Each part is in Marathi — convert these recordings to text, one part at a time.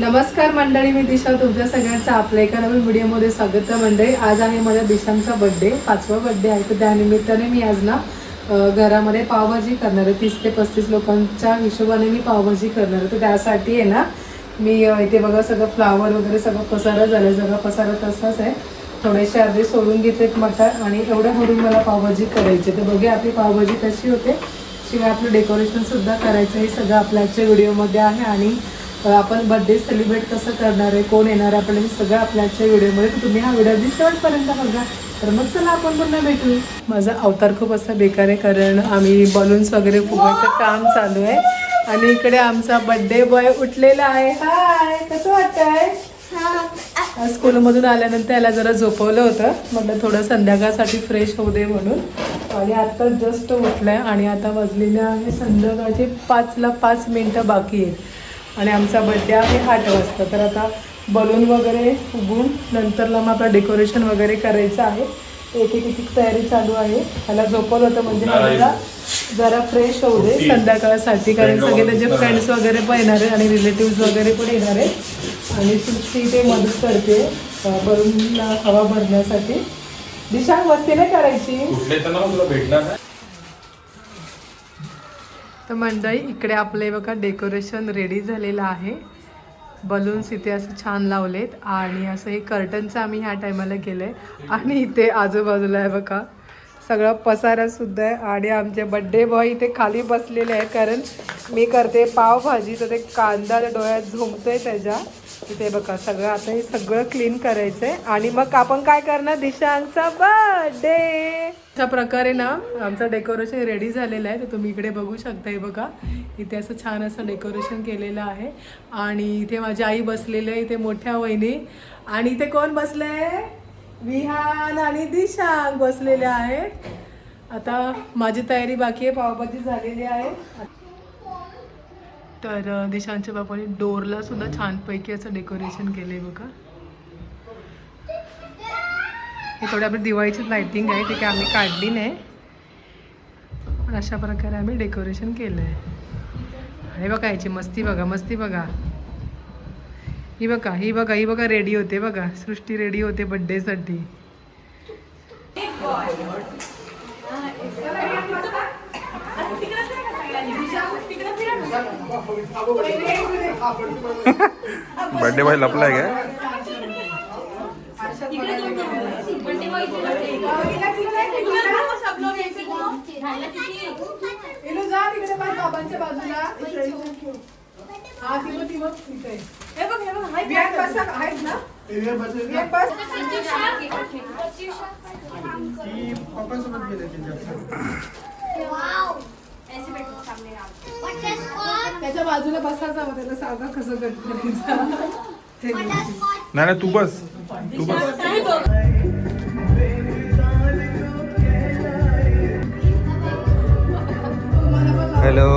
नमस्कार मंडळी मी दिशा तुमच्या सगळ्यांचं आपल्या एका नवीन व्हिडिओमध्ये स्वागत आहे मंडळी. आज आहे माझ्या दिशांचा बड्डे पाचवा बड्डे आहे. तर त्यानिमित्ताने मी आज ना घरामध्ये पावभाजी करणार आहे. तीस ते पस्तीस लोकांच्या हिशोबाने मी पावभाजी करणार आहे. तर त्यासाठी आहे ना मी इथे बघा सगळं फ्लावर वगैरे सगळं पसारा झालं सगळं पसारा तसाच आहे. थोडेसे अर्धे सोडून घेतलेत मटार आणि एवढं भरून मला पावभाजी करायची आहे. तर बघूया आपली पावभाजी कशी होते. शिवाय आपलं डेकोरेशनसुद्धा करायचं हे सगळं आपल्या आजच्या व्हिडिओमध्ये आहे आणि आपण बर्थडे सेलिब्रेट कसं करणार आहे कोण येणार आहे आपल्याला हे सगळं आपल्याच्या व्हिडिओमध्ये तर तुम्ही हा व्हिडिओ अगदी शेवटपर्यंत बघा. तर मग चला आपण पुन्हा भेटू माझा अवतार खूप असा बेकार आहे कारण आम्ही बलून्स वगैरे फुगवायचं काम चालू आहे. आणि इकडे आमचा बर्थडे बॉय उठलेला आहे. हाय कसं वाटतंय? स्कूलमधून आल्यानंतर याला जरा झोपवलं होतं. म्हटलं थोडं संध्याकाळसाठी फ्रेश होऊ दे म्हणून. आणि आत्ता जस्ट उठलाय आणि आता वाजलेले आहे संध्याकाळचे पाचला पाच मिनटं बाकी आहे आणि आमचा बड्डे आहे आठ वाजता. तर आता बलून वगैरे फुगून नंतरला मग आपलं डेकोरेशन वगैरे करायचं आहे. एक एक एक तयारी चालू आहे. त्याला झोपवलं होतं म्हणजे मला जरा फ्रेश होऊ दे. संध्याकाळसाठी कारण सगळे त्याचे फ्रेंड्स वगैरे पण येणार आहे आणि रिलेटिव्स वगैरे पण येणार आहे. आणि सृष्टी ते मदत करते बलून हवा भरण्यासाठी. दिशा मस्ती नाही करायची भेटणार तर मंडळी इकडे आपले बघा डेकोरेशन रेडी झालेलं आहे. बलून्स इथे असं छान लावलेत आणि असं हे कर्टनचं आम्ही ह्या टायमाला केलं आहे आणि इथे आजूबाजूला आहे बघा सगळं पसारासुद्धा आहे आणि आमचे बड्डे बॉय इथे खाली बसलेले आहे कारण मी करते पावभाजी तर ते कांदा डोळ्यात डोळ्यात आहे त्याच्या. इथे बघा सगळं आता हे सगळं क्लीन करायचं आहे आणि मग आपण काय करणार? दिशांचा बर्थडे अशा प्रकारे ना आमचं डेकोरेशन रेडी झालेलं आहे. तर तुम्ही इकडे बघू शकता हे बघा. इथे असं छान असं डेकोरेशन केलेलं आहे. आणि इथे माझी आई बसलेली आहे इथे मोठ्या वहिनी. आणि इथे कोण बसले विहान आणि दिशांग बसलेले आहेत. आता माझी तयारी बाकी आहे पावभाजी झालेली आहे. तर दिशांच्या बापाने डोरला सुद्धा छानपैकी असं डेकोरेशन केलंय बघा. हे थोडी आपली दिवाळीची लायटिंग आहे ती काय आम्ही काढली नाही. पण अशा प्रकारे आम्ही डेकोरेशन केलं आहे हे बघा याची मस्ती बघा मस्ती बघा. ही बघा ही बघा ही बघा रेडी होते बघा. सृष्टी रेडी होते बड्डेसाठी बर्थडे बॉय लपलाय काय बाबांच्या बाजूला हा त्याच्या बाजूला बसायचं हवं त्याला सांगा कसं करायचं नाही नाही तू बस. तू बस. हॅलो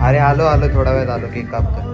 अरे आलो आलो थोडा वेळात आलो केक कापतो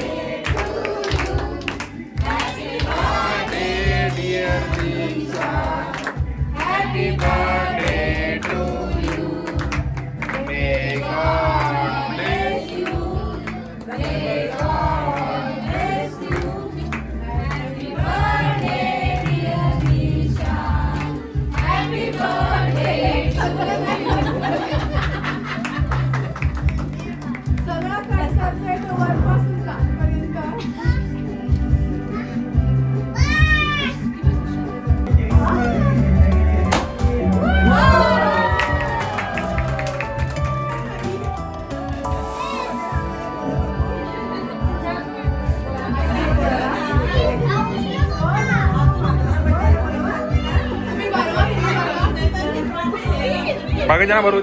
बाकीच्या ना भरू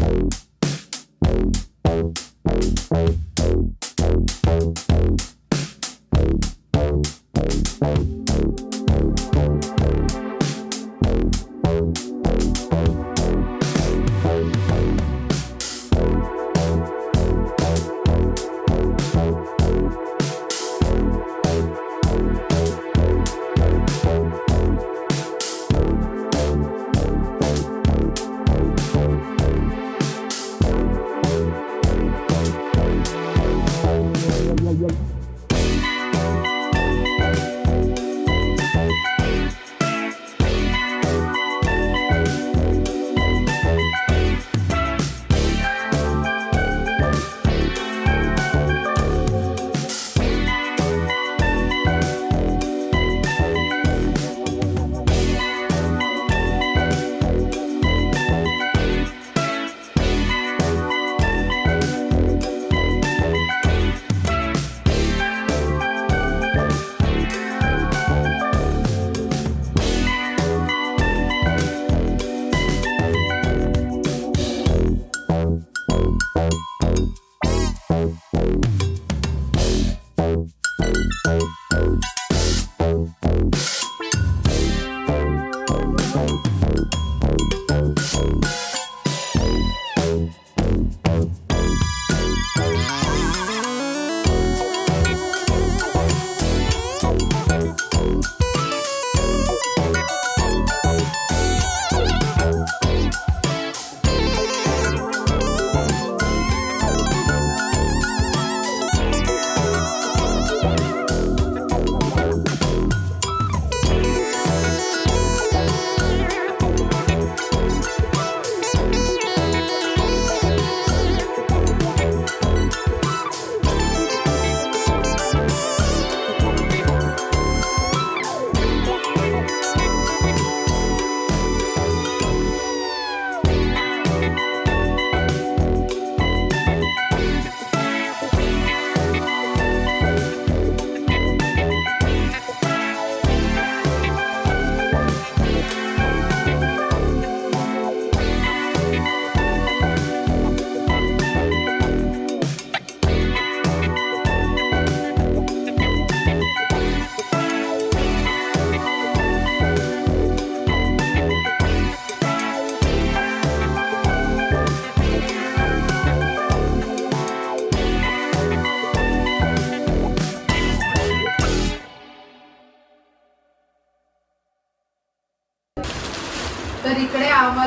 दे तर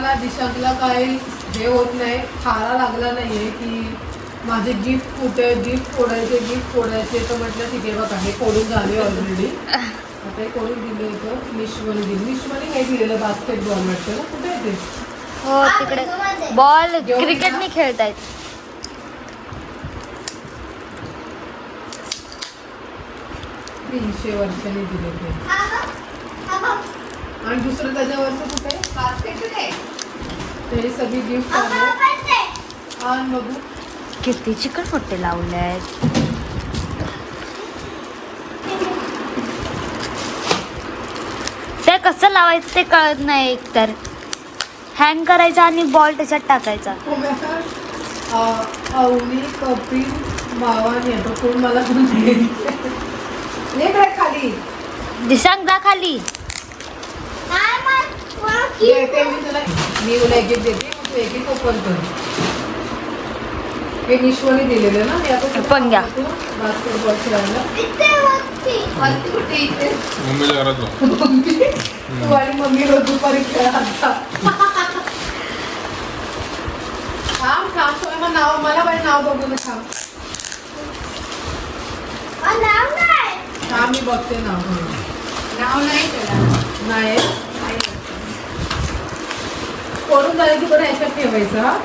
आम्हाला दिशातला काही हे होत नाही खारा लागला नाहीये की माझे गिफ्ट कुठे गिफ्ट फोडायचे गिफ्ट फोडायचे तर म्हटलं ठीक आहे बघा हे फोडून झाले ऑलरेडी आता हे कोणी दिले होतं? निश्वनी दिली. निश्वनी हे दिलेलं बास्केटबॉल वाटतं ना? कुठे आहे ते? हो तिकडे. बॉल क्रिकेट नाही खेळतायत. तीनशे वर्षांनी दिले ते. आणि दुसरं त्याच्यावरचं कुठे ते सगळी गिफ्ट आहे. आणि बघू. किती चिकन पट्टे लावले आहेत ते कसं लावायचं ते कळत नाही एकतर. हँग करायचा आणि बॉल त्याच्यात टाकायचा. अवनी कपिल मावानी आता कोण मला खाली. दिसांग जा खाली. येते मी तुला मी तुला एक एक देते मग तू एक एक ओपन कर. हे निश्वनी दिलेलं ना मी आता पण घ्या. बास्केटबॉल खेळायला. मुंबईच्या घरात जाऊ. मम्मी? तू आणि मम्मी रोज दुपारी खेळा आता थांब थांब तुम्ही मग नाव मला पण नाव बघू दे थांब थांब मी बघते नाव. नाव नाही. नाही. कोणून झालं की बरं याच्यात ठेवायचं हा?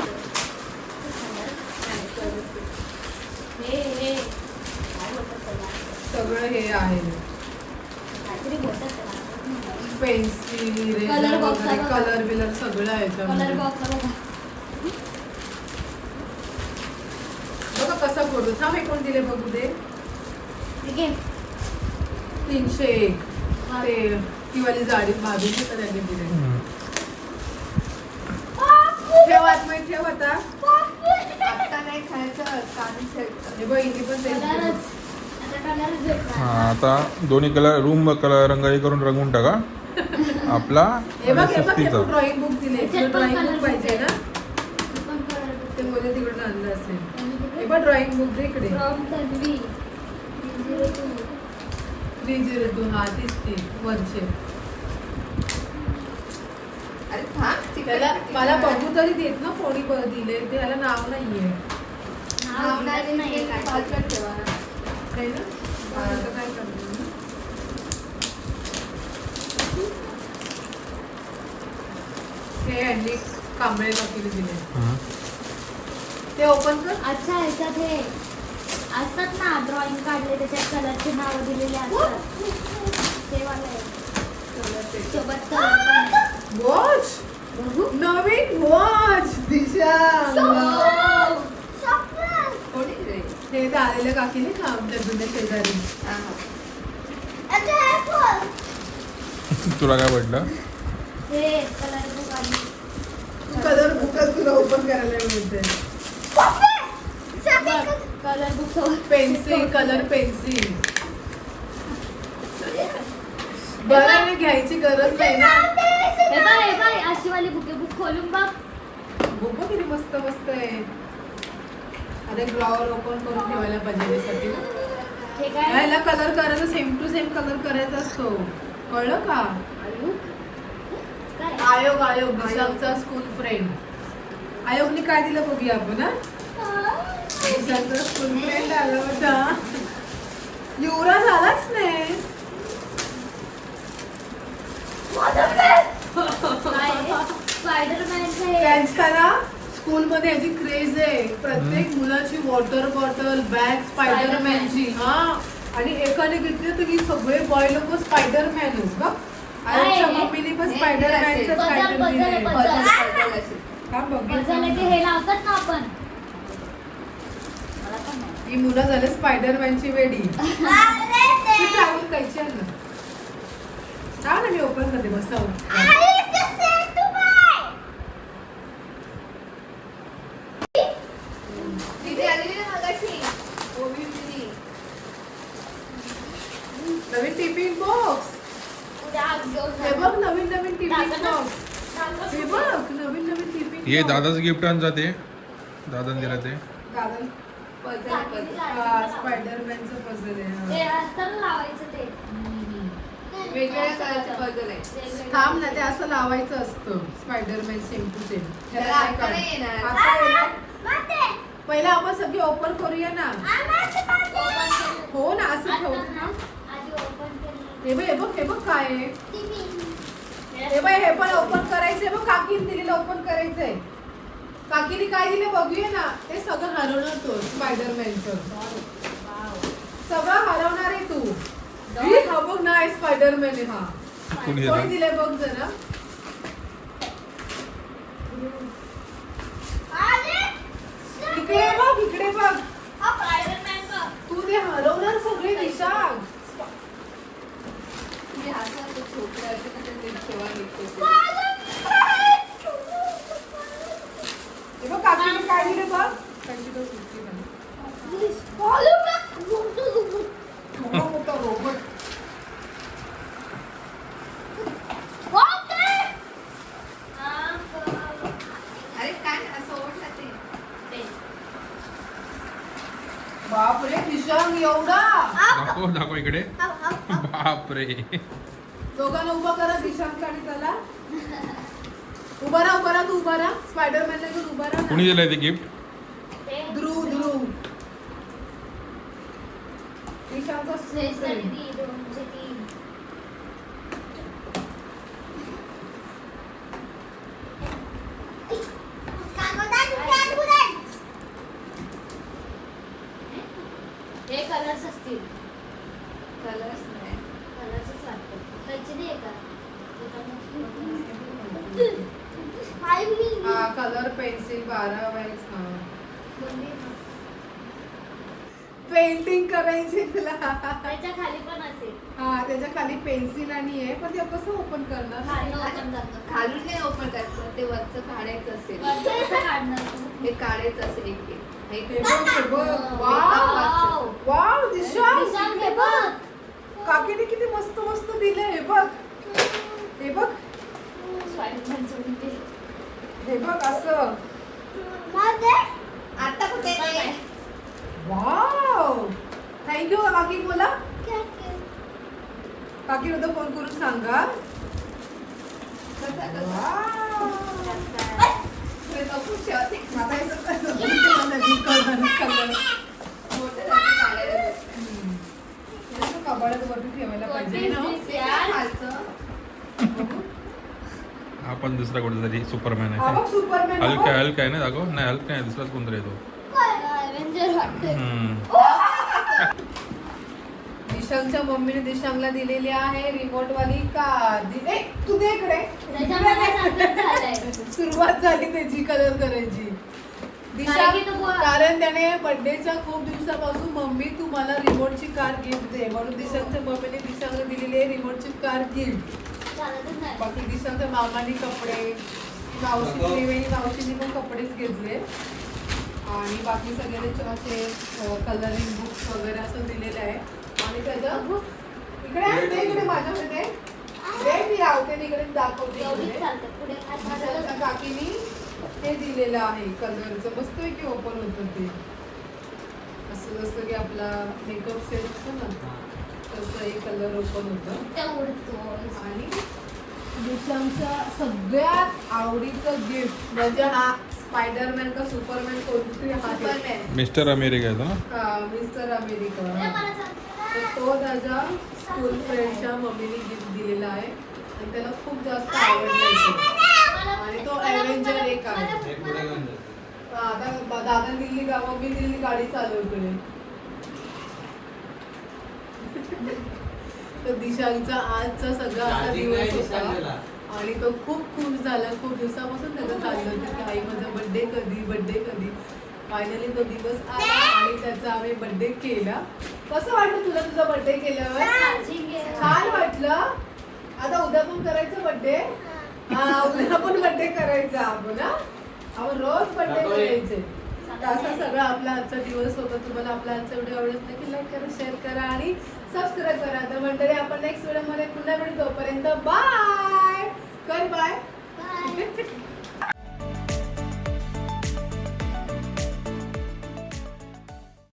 सगळं हे आहे. पेन्सिल बघा. कलर बिलर सगळं आहे याच्यामध्ये. बघा कसा फोटो. थांब कोण दिले बघू दे. तीनशे एक. ते ती वाली जाडी भाजून तर आता हे. पण. हा आता दोन्ही कलर रूम कलर रंगाई करून रंगवून टाका. आपला सुस्तीचा ड्रॉइंग बुक दिले ड्रॉइंग बुक पाहिजे ना? ते मध्ये तिकडे आणलं असेल. हे बघ ड्रॉइंग बुक दे इकडे. थ्री झिरो टू हा तीच ती वनशे त्याला मला बघू तरी देत ना कोणी ब- दिले ते ह्याला नाव नाहीये. आहे ना. आता काय? हे यांनी कांबळे काकीने दिले. ते ओपन कर. अच्छा ह्याच्यात हे. असतात ना ड्रॉइंग काढले त्याच्यात कलरचे नाव दिलेले असतात. ते वाले. सोबत. वॉच नवीन वॉच दिशा हे ते आलेल्या काकीने का आमच्या जुन्या शेजारी? तुला काय पडलं हे कलर बुक बुकच तुला ओपन करायला मिळते colour book pencil colour pencil बरं घ्यायची गरज नाही ना? हे बाय हे बाय अशी वाली बुके बुक खोलून बघ. बुक बघ किती मस्त मस्त आहे. अरे ड्रॉवर ओपन करून ठेवायला पाहिजे त्यासाठी. ह्याला कलर करायचा सेम टू सेम कलर करायचा असतो. कळलं का? आयोग आयोग दिशांचा स्कूल फ्रेंड आयोगने काय दिलं बघूया आपण दिशांचा स्कूल फ्रेंड आला होता. युवराज आलाच नाही. स्पायडरमॅनचं हे त्यांच्या ना स्कूलमध्ये याची क्रेज आहे. प्रत्येक मुलाची वॉटर बॉटल बॅग स्पायडरमॅनची हा. आणि एकाने घेतली तर ही सगळे बॉय लोक स्पायडरमॅनच बघ. आयोगच्या आहे. मम्मीने पण स्पायडरमॅनचं puzzle. हा हे लावतात ना आपण. ही मुलं झाले स्पायडरमॅनची वेडी. ट्रॅव्हल करायची आहे ना हा ना मी ओपन करते बसावं नवीन टिफिन बॉक्स हे बघ नवीन नवीन टिफिन बॉक्स हे बघ नवीन नवीन टिफिन हे दादाच गिफ्ट आणतात ते. दादाने दिलं ते. दादा स्पायडरमॅनचं पझल आहे हा. असतं ना लावायचं ते. वेगवेगळ्या थांब ना ते असं लावायचं असतं. स्पायडरमॅन सेम टू सेम त्याला आता नाही येणार. आता येणार? पहिला आपण सगळी ओपन करूया ना. हो ना असं ठेवू. ना, आधी ओपन केलं. हे बघ हे बघ हे बघ काय आहे. हे बघ हे पण ओपन करायचंय. बघ काकीने दिलेलं ओपन करायचंय. काकीने काय दिलं बघूया ना. ते सगळं हरवणार तो स्पायडरमॅनचं सगळं हरवणार आहे तू ही ना स्पायडरमॅन आहे हा. कुणी कोणी दिला? बघ जरा. इकडे बघ इकडे बघ. तू ते हरवणार सगळे विशाल. हे बघ काकीने काय दिलं बघ? त्यांची तो सुट्टी नाही. मोठा मोठा रोबोट अरे काय असं ओढलं ते बापरे विशाल एवढा? दाखव दाखव इकडे. बापरे. दोघांना उभा करा दिशांक आणि त्याला उभा राहा उभा राहा तू उभा राहा. स्पायडरमॅन घेऊन उभा राहा कुणी. दिलंय ते गिफ्ट ध्रुव ध्रुव. दिशांचा हे कलर्स असतील कलर्स नाही. कलर्सच वाटतं खायचे नाही का हा कलर पेन्सिल बारा वाईस हा. पेंटिंग करायची तुला. त्याच्याखाली पण असेल. हा त्याच्याखाली पेन्सिल आणि आहे पण ते कसं ओपन करणार? खाली खालून नाही ओपन करायचं ते वरचं काढायचं असेल? हे काढायचं असेल एक एक. हे बघ बघ. वाव. वाव. दिशा हे बघ. काकीने किती मस्त मस्त दिले हे बघ. हे बघ. हे बघ असं. आता कुठे. वाव. थँक्यू काकी बोला. काकी. उद्या फोन करून सांगा? वाव. हे नको ठेवते. आता हे सगळं नवीन color, color. मोठं झालं काढायला बसलं. हम्म. हे असं कपाटात वरती ठेवायला पाहिजे What is ना this? ते काय खालचं? बघू. हा पण दुसरा कुठला तरी सुपरमॅन हा बघ आहे सुपरमॅन हल्क आहे हल्क आहे ना दाखव नाही हल्क नाही दुसराच कोणतरी येतो. दिशांगच्या मम्मीने दिशांगला दिलेली आहे रिमोट वाली कार तू दे इकडे त्याच्यामध्ये सारखंच झालंय. सुरुवात झाली त्याची कलर करायची दिशा कारण त्याने बर्थडेच्या खूप दिवसापासून मम्मी तुम्हाला रिमोटची कार गिफ्ट दे. म्हणून दिशांच्या मम्मीने दिशांना दिलेली आहे रिमोटची कार गिफ्ट. बाकी दिशांच्या मामाने कपडे मावशी मावशीने पण कपडेच घेतले. आणि बाकी सगळे असे कलरिंग बुक्स वगैरे असं दिलेलं आहे. आणि त्याचं इकडे इकडे माझ्याकडे मी लावते इकडे दाखवते? काकीनी हे दिलेलं आहे कलरचं मस्त की ओपन होतं ते. असं जसं की आपला मेकअप सेट असतो ना तसं हे कलर ओपन होतं. ते उडतो. आणि दिशांच्या सगळ्यात आवडीचं गिफ्ट म्हणजे हा स्पायडरमॅन का सुपरमॅन कोणतरी हा सुपरमॅन. मिस्टर अमेरिका येतो ना? हा मिस्टर अमेरिका. तर तो त्याच्या स्कूल फ्रेंडच्या मम्मीने गिफ्ट दिलेला आहे. आणि त्याला खूप जास्त आवडलं आणि तो मला- एक आहे. आता दादा दिल्ली गा मम्मी दिल्ली गाडी चालवते तर दिशांचा आजचा सगळा असा दिवस होता. आणि तो खूप खुश झाला. खूप दिवसापासून त्याचं चाललं होतं. की आई माझा बर्थडे कधी बर्थडे कधी. फायनली तो दिवस आला आणि त्याचा आम्ही बर्थडे केला. कसं वाटलं तुला तुझा बर्थडे केल्यावर. छान वाटलं. आता उद्या पण करायचं बर्थडे हा. उद्या पण बर्थडे करायचा आपण आपण रोज बर्थडे करायचे. असा सगळा आपला आजचा दिवस होता तुम्हाला आपला आजचा व्हिडिओ आवडत नक्की लाईक करा शेअर करा आणि सबस्क्राईब करा. तर मंडळी आपण नेक्स्ट व्हिडिओमध्ये पुन्हा भेटू तोपर्यंत बाय कर बाय